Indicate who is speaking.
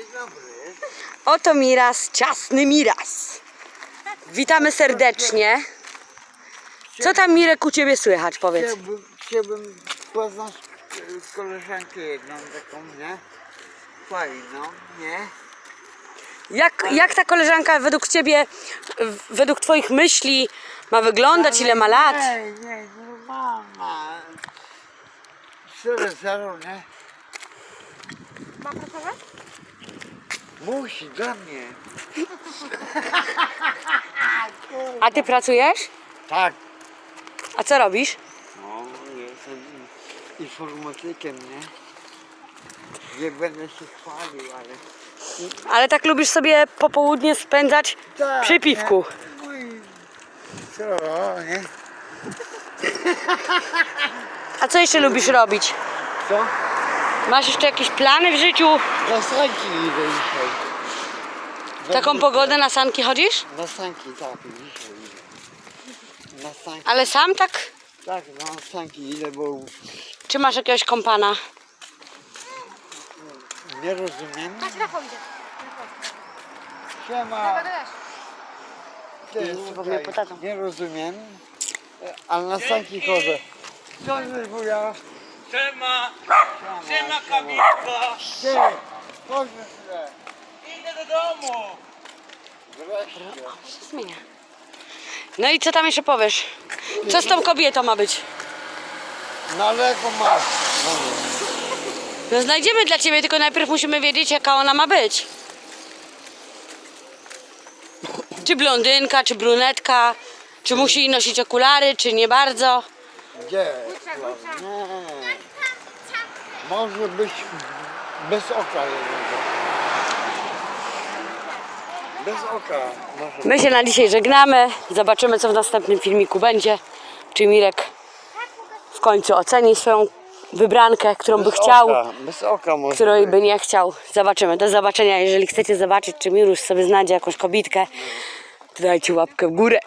Speaker 1: Dzień dobry.
Speaker 2: Oto Miras, ciasny Miras. Witamy serdecznie. Co tam Mirek u ciebie słychać, powiedz?
Speaker 1: Chciałbym, chciałbym poznać e, koleżankę jedną taką, nie? Fajną, nie?
Speaker 2: Jak, jak ta koleżanka według ciebie, w- według twoich myśli ma wyglądać, ile ma lat?
Speaker 1: Nie, nie, normalna. Szczerze, zero, nie?
Speaker 3: Ma pracować?
Speaker 1: Musi, dla mnie.
Speaker 2: A ty pracujesz?
Speaker 1: Tak.
Speaker 2: A co robisz?
Speaker 1: No, jestem informatykiem, nie? Nie będę się chwalił, ale...
Speaker 2: Ale tak lubisz sobie popołudnie spędzać
Speaker 1: Tak,
Speaker 2: przy piwku.
Speaker 1: I co, nie?
Speaker 2: A co jeszcze lubisz robić?
Speaker 1: Co?
Speaker 2: Masz jeszcze jakieś plany w życiu?
Speaker 1: Na sanki idę dzisiaj.
Speaker 2: Taką pogodę na sanki chodzisz?
Speaker 1: Na sanki, tak, dzisiaj idę. Na sanki,
Speaker 2: Ale sam tak?
Speaker 1: tak, na sanki idę, bo
Speaker 2: Czy masz jakiegoś kompana?
Speaker 1: nie rozumiem.
Speaker 3: Patrz, Rafał idzie.
Speaker 1: Siema,
Speaker 3: Rafał, też.
Speaker 1: ty,
Speaker 2: bo
Speaker 1: słuchaj,
Speaker 2: mnie podadzą.
Speaker 1: nie rozumiem, ale na sanki chodzę. Co ty, wuja?
Speaker 4: Siema!
Speaker 1: Siema,
Speaker 4: Siema kabitko!
Speaker 1: Ty, chodź na chwilę.
Speaker 4: Idę do domu!
Speaker 1: Wreszcie.
Speaker 2: się zmienia. No i co tam jeszcze powiesz? Co z tą kobietą ma być?
Speaker 1: Na leko masz. No.
Speaker 2: No znajdziemy dla ciebie, tylko najpierw musimy wiedzieć, jaka ona ma być. Czy blondynka, czy brunetka, czy musi nosić okulary, czy nie bardzo.
Speaker 1: Gdzie? Nie. Może być bez oka jednego. Bez oka.
Speaker 2: My się na dzisiaj żegnamy. Zobaczymy, co w następnym filmiku będzie. Czy Mirek w końcu oceni swoją wybrankę, którą by
Speaker 1: Bez
Speaker 2: chciał,
Speaker 1: Oka, bez oka może.
Speaker 2: której by nie chciał. Zobaczymy. Do zobaczenia. Jeżeli chcecie zobaczyć, czy Mirusz sobie znajdzie jakąś kobitkę, to dajcie łapkę w górę.